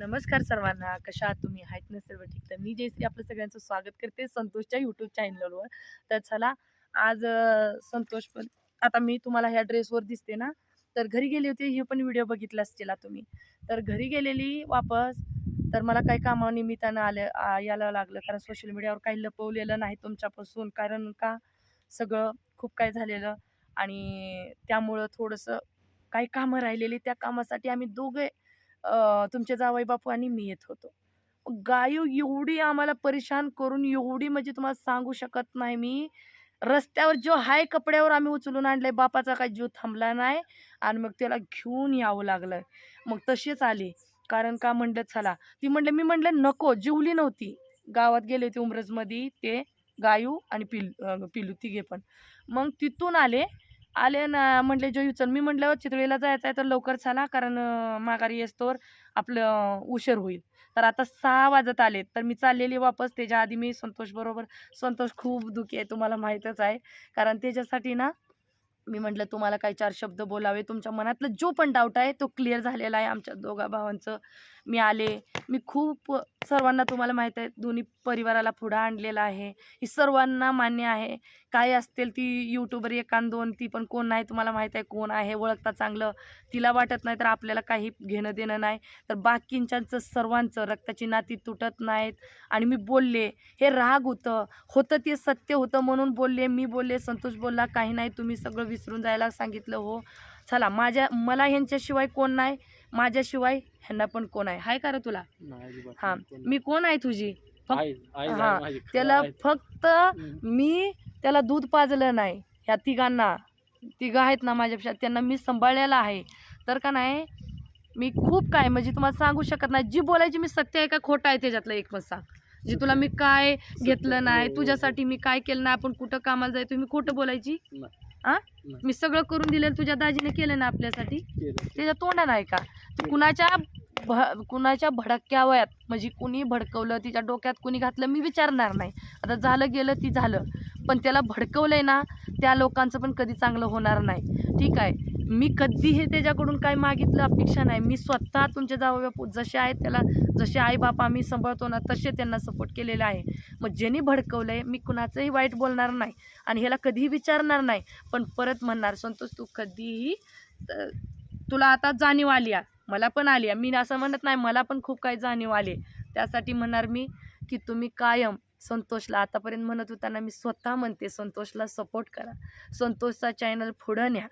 नमस्कार सर्वांना. कशा आहात तुम्ही? आहेत ना सर्व ठीक? तर मी जयश्री आपलं सगळ्यांचं स्वागत करते संतोषच्या यूट्यूब चॅनलवर तर चला आज संतोष पण आता मी तुम्हाला ह्या ड्रेसवर दिसते ना? तर घरी गेली होती हे पण व्हिडिओ बघितला असतील तुम्ही. तर घरी गेलेली वापस तर मला काही कामानिमित्तानं आलं यायला लागलं. कारण सोशल मीडियावर काही लपवलेलं नाही तुमच्यापासून. कारण का? सगळं खूप काय झालेलं. आणि त्यामुळं थोडंसं काही कामं राहिलेली त्या कामासाठी आम्ही दोघे तुमचे जावई बापू आणि मी येत होतो. गायू एवढी आम्हाला परेशान करून एवढी म्हणजे तुम्हाला सांगू शकत नाही मी. रस्त्यावर जो हाय कपड्यावर आम्ही उचलून आणले बापाचा काही जीव थांबला नाही आणि मग त्याला घेऊन यावं लागलं. मग तशीच आली. कारण का म्हणलं चला. ती म्हणलं मी म्हणलं नको जिवली नव्हती. गावात गेले होते उमरजमध्ये ते गायू आणि पिल पिलू तिघे पण. मग तिथून आले. आले ना म्हटले जो चल. मी म्हटलं चितळीला जायचं आहे तर लवकर चला कारण माघारी येस्तोवर आपलं उशीर होईल. तर आता सहा वाजत आले तर मी चाललेली वापस. त्याच्या आधी मी संतोष बरोबर संतोष खूप दुखी आहे तुम्हाला माहीतच आहे. कारण त्याच्यासाठी ना मी म्हटलं तुम्हाला काही चार शब्द बोलावे. तुमच्या मनातलं जो पण डाऊट आहे तो क्लिअर झालेला आहे आमच्या दोघा भावांचं. मी आले. मी खूप सर्वांना तुम्हाला माहीत आहे दोन्ही परिवाराला पुढं आणलेलं आहे. ही सर्वांना मान्य आहे. काय असतील ती यूट्यूबर एकान दोन ती पण कोण नाही तुम्हाला माहीत आहे कोण आहे ओळखता चांगलं. तिला वाटत नाही तर आपल्याला काही घेणं देणं नाही. तर बाकींच्याचं सर्वांचं रक्ताची नाती तुटत नाहीत. आणि मी बोलले हे राग होतं. होतं ते सत्य होतं म्हणून बोलले मी बोलले संतोष बोलला काही नाही तुम्ही सगळं विसरून जायला सांगितलं हो. चला माझ्या मला ह्यांच्याशिवाय कोण नाही. माझ्याशिवाय ह्यांना पण कोण आहे हाय का रे तुला हा मी कोण आहे तुझी फक्त- हा. त्याला. फक्त. मी त्याला दूध पाजलं नाही ह्या तिघांना तिघं आहेत ना माझ्यापेक्षा त्यांना मी सांभाळलेलं आहे तर का नाही मी खूप काय म्हणजे तुम्हाला सांगू शकत नाही जी बोलायची मी सत्य आहे का खोटं आहे त्याच्यातलं एक मत सांग जी तुला मी काय घेतलं नाही हो. तुझ्यासाठी मी काय केलं नाही आपण कुठं कामाला जायचो मी खोटं बोलायची. आ. मी सगळं करून दिलं तुझ्या दाजीने केलं ना आपल्यासाठी. त्याच्या तोंडा नाही का ती कुणाच्या भ कुणाच्या भडक्या वयात म्हणजे कुणी भडकवलं तिच्या डोक्यात कुणी घातलं मी विचारणार नाही. आता झालं गेलं ती झालं. पण त्याला भडकवलंय ना त्या लोकांचं पण कधी चांगलं होणार नाही. ठीक आहे? मी कधीही त्याच्याकडून काय मागितलं अपेक्षा नाही. मी स्वतः तुमच्या जावया जसे आहेत त्याला जसे आई बापा आम्ही सांभाळतो ना तसे त्यांना सपोर्ट केलेला आहे. मग ज्यांनी भडकवलं आहे मी कुणाचंही वाईट बोलणार नाही आणि ह्याला कधीही विचारणार नाही. पण परत म्हणणार संतोष तू कधीही तुला आता जाणीव आली आहे. मला पण आली आहे. मी असं म्हणत नाही मला पण खूप काही जाणीव आली त्यासाठी म्हणणार मी की तुम्ही कायम संतोषला. आतापर्यंत म्हणत होताना मी स्वतः म्हणते संतोषला सपोर्ट करा. संतोषचा चॅनल पुढं न्या.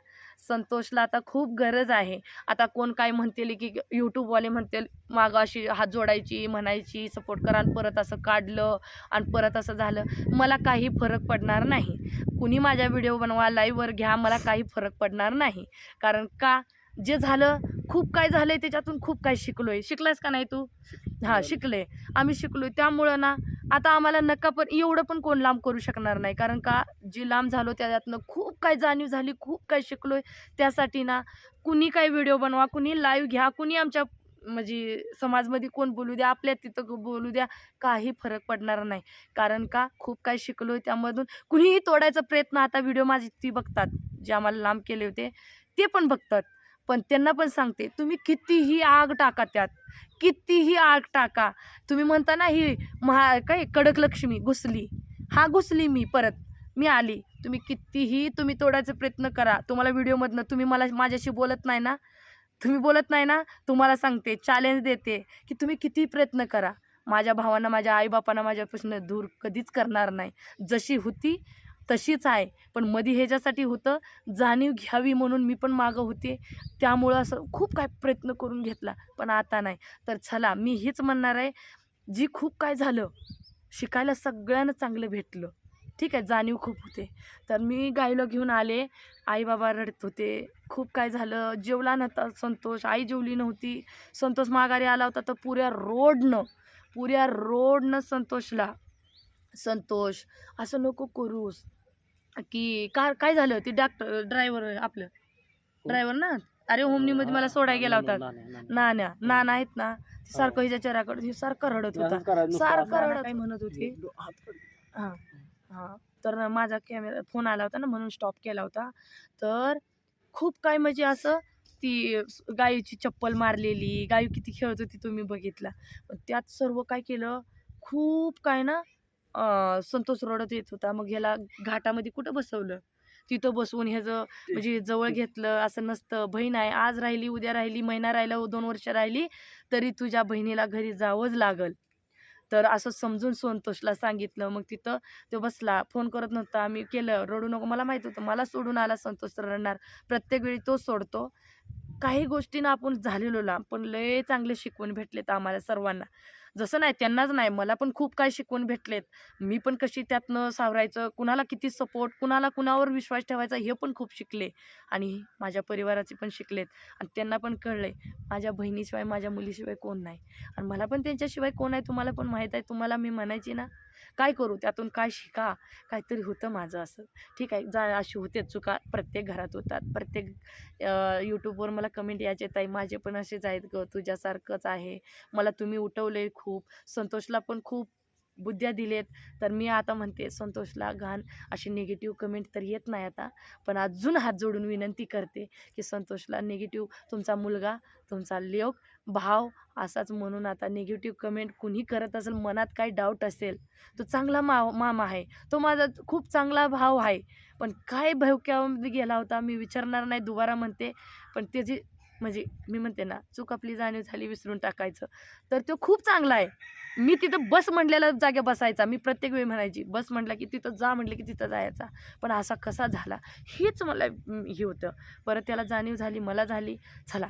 संतोषला आता खूप गरज आहे. आता कोण काय म्हणतील की यूट्यूबवाले म्हणतील मागं अशी हात जोडायची म्हणायची सपोर्ट करा आणि परत असं काढलं आणि परत असं झालं. मला काही फरक पडणार नाही. कुणी माझ्या व्हिडिओ बनवा लाईव्हवर घ्या मला काही फरक पडणार नाही. कारण का? जे झालं खूप काय झालंय त्याच्यातून खूप काय आहे शिकलास का नाही तू? हां शिकले. आम्ही शिकलोय. त्यामुळं ना आता आम्हाला नका पण एवढं पण कोण लांब करू शकणार नाही. कारण का जी लांब झालो त्याच्यातनं खूप काय जाणीव झाली खूप काय शिकलोय. त्यासाठी ना कुणी काय व्हिडिओ बनवा कुणी लाईव्ह घ्या कुणी आमच्या म्हणजे समाजमध्ये कोण बोलू द्या आपल्या तिथं बोलू द्या काही फरक पडणार नाही. कारण का खूप काय शिकलोय त्यामधून. कुणीही तोडायचा प्रयत्न आता व्हिडिओ माझी ती बघतात जे आम्हाला लांब केले होते ते पण बघतात. पण त्यांना पण सांगते तुम्ही कितीही आग टाका त्यात कितीही आग टाका. तुम्ही म्हणता ना ही महा काय कडक लक्ष्मी घुसली. हा घुसली मी परत. मी आली. तुम्ही कितीही तुम्ही तोडायचा प्रयत्न करा. तुम्हाला व्हिडिओमधनं तुम्ही मला माझ्याशी बोलत नाही ना? तुम्ही बोलत नाही ना? तुम्हाला सांगते चॅलेंज देते की तुम्ही किती प्रयत्न करा. माझ्या भावांना माझ्या आईबापांना माझ्यापासून दूर कधीच करणार नाही. जशी होती तशीच आहे. पण मधी ह्याच्यासाठी होतं जाणीव घ्यावी म्हणून मी पण मागं होते. त्यामुळं असं खूप काय प्रयत्न करून घेतला पण आता नाही. तर चला मी हेच म्हणणार आहे जी खूप काय झालं शिकायला सगळ्यांना चांगलं भेटलं. ठीक आहे जाणीव खूप होते. तर मी गायला घेऊन आले. आई बाबा रडत होते. खूप काय झालं जेवला नव्हता संतोष. आई जेवली नव्हती. संतोष माघारी आला होता तर पुऱ्या रोडनं पुऱ्या रोडनं संतोषला संतोष असं नको करूस. की कार काय झालं? ती डॉक्टर ड्रायव्हर आपलं. ड्रायव्हर ना? अरे होमनीमध्ये मला सोडायला गेला होता. ना- ना- ना- ना. नाण्या नाना आहेत ना? ते सारखं हिच्या चेहऱ्याकडे हे सारखं रडत होता. सारखं रडत काय म्हणत होते. हां हां तर माझा कॅमेरा फोन आला होता ना म्हणून स्टॉप केला होता. तर खूप काय म्हणजे असं ती गायीची चप्पल मारलेली गायी किती खेळत होती तुम्ही बघितला. पण त्यात सर्व काय केलं? खूप काय ना संतोष रडत येत होता. मग ह्याला घाटामध्ये कुठं बसवलं? तिथं बसवून ह्याचं म्हणजे जवळ घेतलं. असं नसतं. बहीण आहे. आज राहिली उद्या राहिली महिना राहिला दोन वर्ष राहिली तरी तुझ्या बहिणीला घरी जावंच लागल. तर असं समजून संतोषला सांगितलं. मग तिथं तो बसला. फोन करत नव्हता. आम्ही केलं. रडू नको. मला माहीत होतं. मला सोडून आला संतोष रडणार. प्रत्येक वेळी तो सोडतो. काही गोष्टीनं आपण झालेलो लांब. पण लय चांगले शिकवून भेटलेत आम्हाला सर्वांना. जसं नाही त्यांनाच नाही. मला पण खूप काय शिकवून भेटलेत. मी पण कशी त्यातनं सावरायचं कुणाला किती सपोर्ट कुणाला कुणावर विश्वास ठेवायचा हे पण खूप शिकले आणि माझ्या परिवाराचे पण शिकलेत आणि त्यांना पण कळले माझ्या बहिणीशिवाय माझ्या मुलीशिवाय कोण नाही आणि मला पण त्यांच्याशिवाय कोण आहे तुम्हाला पण माहीत आहे. तुम्हाला मी म्हणायची ना काय करू? त्यातून काय शिका? काहीतरी होतं माझं असं. ठीक आहे जा अशी होते चुका. प्रत्येक घरात होतात. प्रत्येक यूट्यूबवर मला कमेंट यायचे ताई माझे पण असेच आहेत ग. तुझ्यासारखंच आहे. मला तुम्ही उठवले खूप संतोषला पण खूप बुद्ध्या दिलेत. तर मी आता म्हणते संतोषला घाण अशी निगेटिव्ह कमेंट तर येत नाही आता. पण अजून हात जोडून विनंती करते की संतोषला निगेटिव्ह तुमचा मुलगा तुमचा लेख भाव असाच म्हणून आता निगेटिव्ह कमेंट कुणी करत असेल मनात काही डाऊट असेल तो चांगला मा मामा आहे. तो माझा खूप चांगला भाव आहे. पण काय भवक्यामध्ये गेला होता मी विचारणार नाही दुबारा म्हणते. पण त्याची म्हणजे मी म्हणते ना चूक आपली जाणीव झाली विसरून टाकायचं. तर तो खूप चांगला आहे. मी तिथं बस म्हणलेल्या जागे बसायचा. मी प्रत्येक वेळी म्हणायची बस म्हटलं की तिथं जा म्हटलं की तिथं जायचा. पण असा कसा झाला? हेच मला हे होतं. परत त्याला जाणीव झाली मला झाली. चला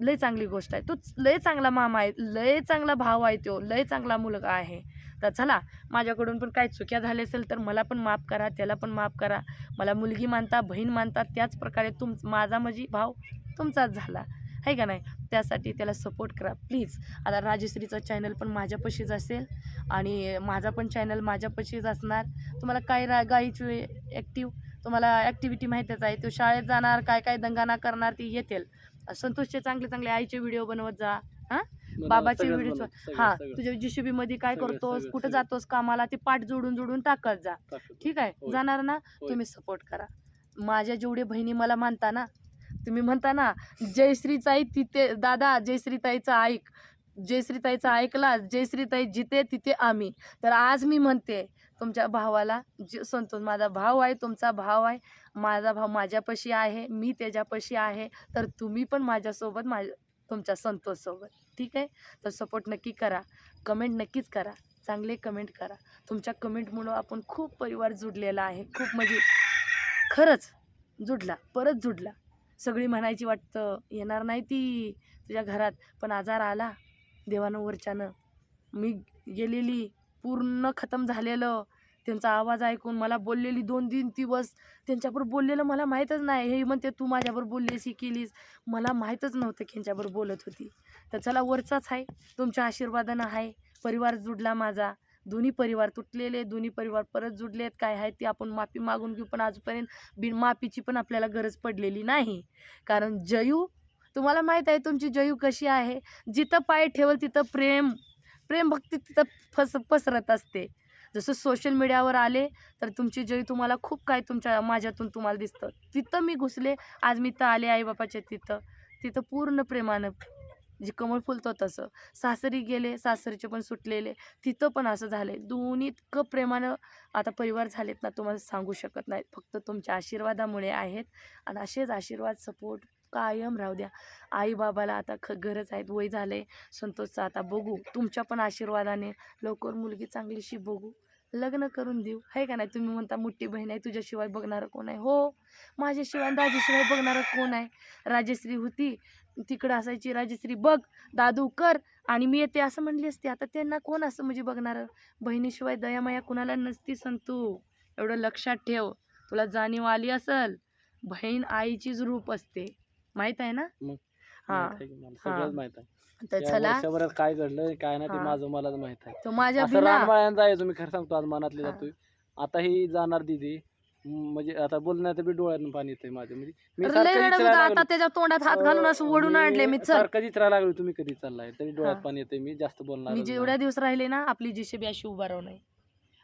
लय चांगली गोष्ट आहे. तो लय चांगला मामा आहे लय चांगला भाव आहे तो लय चांगला मुलगा आहे. तर चला माझ्याकडून पण काही चुक्या झाल्या असेल तर मला पण माफ करा त्याला पण माफ करा. मला मुलगी मानता बहीण मानता त्याच प्रकारे तुम माझा माझी भाव तुमचाच झाला. आहे का नाही? त्यासाठी त्याला सपोर्ट करा प्लीज आता राजश्रीचं चॅनल पण माझ्यापाशीच असेल आणि माझा पण चॅनल माझ्यापाशीच असणार. तुम्हाला काय रा गाईची ॲक्टिव्ह तुम्हाला ॲक्टिव्हिटी माहितीच आहे तो शाळेत जाणार काय काय दंगाना करणार ती येतील. संतोषचे चांगले चांगले आईचे व्हिडिओ बनवत जा बाबाचे व्हिडिओ हा तुझ्या जीसीबी मध्ये काय करतोस कुठं. जातोस कामाला ते पाठ जोडून जोडून टाकत जा. ठीक आहे. जाणार ना. तुम्ही सपोर्ट करा. माझ्या जेवढे बहिणी मला मानता ना तुम्ही म्हणता ना जयश्रीताई तिथे दादा जयश्रीताईचा ऐक. जयश्रीताईचा ऐकला जयश्रीताई जिथे तिथे आम्ही. तर आज मी म्हणते तुमच्या भावाला जे संतोष माझा भाव आहे तुमचा भाव आहे. माझा भाव माझ्यापाशी आहे मी त्याच्यापाशी आहे तर तुम्ही पण माझ्यासोबत मा तुमच्या संतोषसोबत ठीक आहे? तर सपोर्ट नक्की करा. कमेंट नक्कीच करा. चांगले कमेंट करा. तुमच्या कमेंटमुळं आपण खूप परिवार जुडलेला आहे. खूप म्हणजे खरंच जुडला परत जुडला. सगळी म्हणायची वाटतं येणार नाही ती तुझ्या घरात पण आजार आला देवानं वरच्यानं. मी गेलेली पूर्ण खतम झालेलं त्यांचा आवाज ऐकून मला बोललेली दोन तीन दिवस. त्यांच्याबरोबर बोललेलं मला माहीतच नाही. हे म्हणते तू माझ्याबरोबर बोललीस ही केलीस. मला माहीतच नव्हतं की यांच्याबरोबर बोलत होती. तर चला वरचाच आहे. तुमच्या आशीर्वादानं आहे. परिवार जुडला माझा. दोन्ही परिवार तुटलेले दोन्ही परिवार परत जुडले आहेत. काय आहे ते आपण माफी मागून घेऊ. पण आजपर्यंत बिन माफीची पण आपल्याला गरज पडलेली नाही. कारण जयू तुम्हाला माहीत आहे तुमची जयू कशी आहे? जिथं पाय ठेवल तिथं प्रेम. प्रेम भक्ती तिथं फस पसरत असते. जसं सोशल मीडियावर आले तर तुमची जरी तुम्हाला खूप काय तुमच्या माझ्यातून तुम्हाला दिसतं. तिथं मी घुसले आज मी तर आले आईबापाच्या तिथं. तिथं पूर्ण प्रेमानं जे कमळ फुलतं तसं. सासरी गेले सासरीचे पण सुटलेले. तिथं पण असं झालं दोन्ही इतकं प्रेमानं आता परिवार झालेत ना तुम्हाला सांगू शकत नाही फक्त तुमच्या आशीर्वादामुळे आहेत. आणि असेच आशीर्वाद सपोर्ट कायम राहू द्या. आई बाबाला आता ख गरज आहेत वय झाले संतोषचं आता बघू. तुमच्या पण आशीर्वादाने लवकर मुलगी चांगलीशी बघू. लग्न करून देऊ. आहे का नाही? तुम्ही म्हणता मोठी बहीण आहे तुझ्याशिवाय बघणारं कोण आहे? हो. माझ्याशिवाय दाजीशिवाय बघणारं कोण आहे? राजश्री होती. तिकडं असायची राजश्री बघ दादू कर आणि मी येते. असं म्हणली असते. आता त्यांना कोण असं म्हणजे बघणारं? बहिणीशिवाय दयामाया कुणाला नसती संतू. एवढं लक्षात ठेव. तुला जाणीव आली असल? बहीण आईचीच रूप असते. माहीत आहे ना? मग हा. माहीत आहे की मला, सगळंच माहीत आहे. तर या चला. वर्षभरात काय घडलं काय नाही ते हा. माझं मलाच माहीत आहे. तो माझ्या असं बिना रानबाळ्यानं जायचं मी खरं सांगतो आज मनातले हा. जातोय. आता ही जाणार दिदी. म, म्हणजे आता बोलण्यात बी डोळ्यातून पाणी येतंय माझ्या. म्हणजे मी लय सारखं रडत विचारायला होता लागलो. आता त्याच्या तोंडात हात घालून असं ओढून आणले मी चल. सारखं विचारायला लागलो तुम्ही कधी चाललाय? तरी डोळ्यात हा. पाणी येते मी जास्त बोलणार मी जेवढ्या दिवस राहिले ना आपली जीसीबी अशी उभा राहू नये.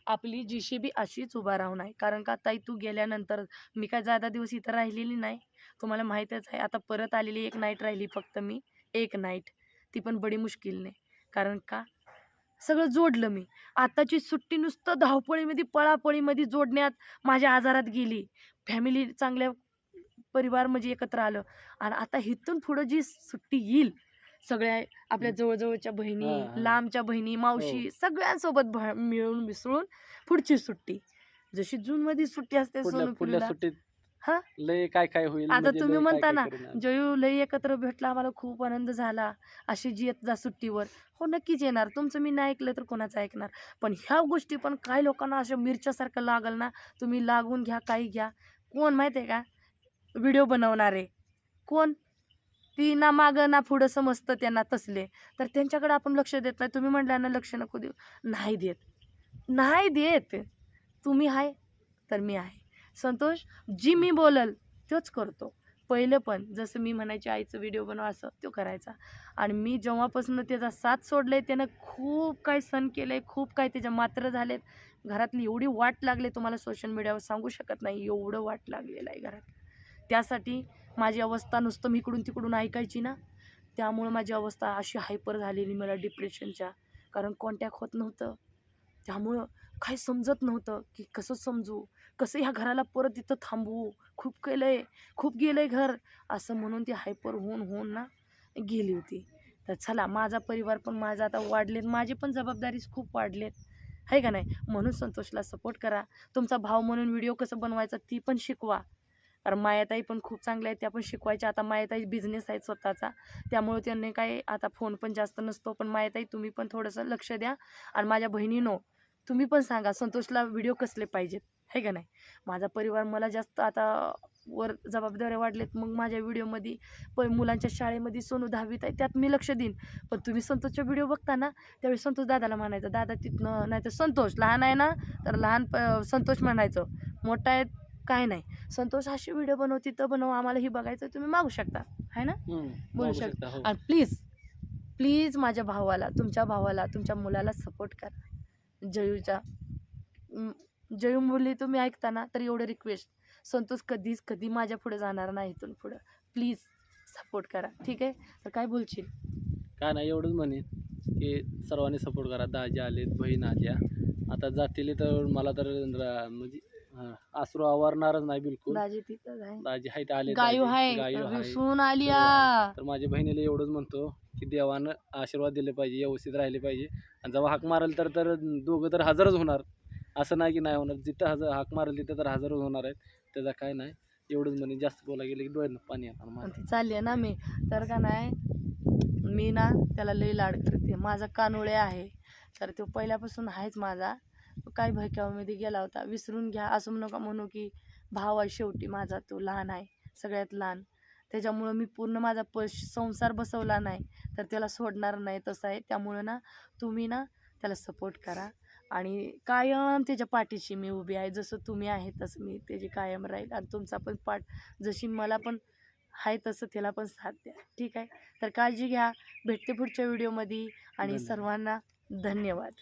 आपली जीशीबी अशीच उभा राहू आहे कारण का ताई तू गेल्यानंतर मी काय जादा दिवस इथं राहिलेली नाही. तुम्हाला माहीतच आहे आता परत आलेली एक नाईट राहिली फक्त मी एक नाईट ती पण बडी मुश्किलने कारण का? सगळं जोडलं मी. आत्ताची सुट्टी नुसतं धावपळीमध्ये पळापळीमध्ये जोडण्यात माझ्या आजारात गेली. फॅमिली चांगल्या परिवार म्हणजे एकत्र आलं. आणि आता इथून पुढं जी सुट्टी येईल सगळ्या आपल्या जवळजवळच्या बहिणी हा, हा. लांबच्या बहिणी मावशी सगळ्यांसोबत मिळून मिसळून पुढची सुट्टी. जशी जून मध्ये सुट्टी असते. सुट्टीत हा? लय काय काय होईल आता म्हणजे तुम्ही म्हणता ना. जयू लई एकत्र भेटला आम्हाला खूप आनंद झाला. अशी जी येत जा सुट्टीवर. हो नक्कीच येणार. तुमचं मी नाही ऐकलं तर कोणाचं ऐकणार? पण ह्या गोष्टी पण काही लोकांना अशा मिरच्यासारखं लागल ना तुम्ही लागून घ्या काही घ्या. कोण माहिती आहे का? व्हिडिओ बनवणारे. कोण? ती ना मागं ना पुढं समजतं त्यांना तसले. तर त्यांच्याकडे आपण लक्ष देत नाही. तुम्ही म्हटल्यानं लक्ष नको देऊ. नाही देत. नाही देत. तुम्ही आहे तर मी आहे. संतोष जी मी बोलल तोच करतो. पहिलं पण जसं मी म्हणायची आईचं व्हिडिओ बनवा असं तो करायचा. आणि मी जेव्हापासून त्याचा साथ सोडलाय त्यानं खूप काही सण केलंय खूप काही त्याच्या मात्र झालेत. घरातली एवढी वाट लागली तुम्हाला सोशल मीडियावर सांगू शकत नाही. एवढं वाट लागलेलं आहे घरात त्यासाठी माझी अवस्था नुसतं मी इकडून तिकडून ऐकायची ना. त्यामुळं माझी अवस्था अशी हायपर झालेली मला डिप्रेशनच्या कारण कॉन्टॅक्ट होत नव्हतं. त्यामुळं काही समजत नव्हतं की कसं समजू? कसं ह्या घराला परत इथं थांबवू? खूप केलं आहे खूप गेलं आहे घर. असं म्हणून ती हायपर होऊन होऊन ना गेली होती. तर चला माझा परिवार पण माझा आता वाढलेत. माझी पण जबाबदारीच खूप वाढलेत. आहे का नाही? म्हणून संतोषला सपोर्ट करा. तुमचा भाव म्हणून व्हिडिओ कसं बनवायचा ती पण शिकवा. कारण मायाताई पण खूप चांगल्या आहेत त्या पण शिकवायच्या. आता मायाताई बिझनेस आहेत स्वतःचा. त्यामुळे त्यांनी काय आता फोन पण जास्त नसतो. पण मायाताई तुम्ही पण थोडंसं लक्ष द्या. आणि माझ्या बहिणीनो तुम्ही पण सांगा संतोषला व्हिडिओ कसले पाहिजेत? आहे का नाही? माझा परिवार मला जास्त आता वर जबाबदाऱ्या वाढलेत. मग माझ्या व्हिडिओमध्ये प मुलांच्या शाळेमध्ये सोनू दहावीत आहे त्यात मी लक्ष देईन. पण तुम्ही संतोषचा व्हिडिओ बघता ना त्यावेळी संतोष दादाला म्हणायचं दादा तिथनं नाही तर संतोष लहान आहे ना तर लहान प- संतोष म्हणायचं. मोठा आहे काय नाही. संतोष अशी व्हिडिओ बनव तिथं बनव आम्हाला ही बघायचं तुम्ही मागू शकता. आहे ना? बोलू शकता, हो. आणि प्लीज प्लीज माझ्या भावाला तुमच्या भावाला तुमच्या मुलाला सपोर्ट करा. जयूच्या जयू मुली तुम्ही ऐकता ना तर एवढं रिक्वेस्ट संतोष कधीच कधी माझ्या पुढे जाणार नाही इथून पुढं. प्लीज सपोर्ट करा. ठीक आहे? तर काय बोलशील? काय नाही एवढंच म्हणेन की सर्वांनी सपोर्ट करा. दाजी आलेत बहीण आल्या. आता जातील तर मला तर म्हणजे हा, अश्रू आवारणारच नाही बिलकुल. दाजी आहे. दाजी आहेत आले गायू. रिसून आली आ. तर माझ्या बहिणीला एवढंच म्हणतो की देवानं आशीर्वाद दिले पाहिजे व्यवस्थित राहिले पाहिजे. आणि जेव्हा हाक मारेल तर तर दोघं तर हजरच होणार. असं नाही की नाही होणार. जिथं हजर हाक मारेल तिथं तर हजरच होणार आहेत. त्याचा काय नाही. एवढंच म्हणे जास्त बोला गेलं की डोळ्यानं पाणी येणार आणि माझ्या. ती चालली आहे ना मी. तर का नाही मी ना त्याला लई लाड करते. माझा कानोळे आहे. तर तो पहिल्यापासून आहेच माझा. काय भयकावामध्ये गेला होता. विसरून घ्या. असं नका म्हणू की भाव आहे शेवटी माझा. तो लहान आहे. सगळ्यात लहान. त्याच्यामुळं मी पूर्ण माझा प संसार बसवला नाही. तर त्याला सोडणार नाही. तसं आहे. त्यामुळं ना तुम्ही ना त्याला सपोर्ट करा. आणि कायम त्याच्या पाठीशी मी उभी आहे. जसं तुम्ही आहे तसं मी त्याची कायम राहील. आणि तुमचा पण पाठ जशी मला पण आहे तसं त्याला पण साथ द्या. ठीक आहे? तर काळजी घ्या. भेटते पुढच्या व्हिडिओमध्ये. आणि. सर्वांना धन्यवाद.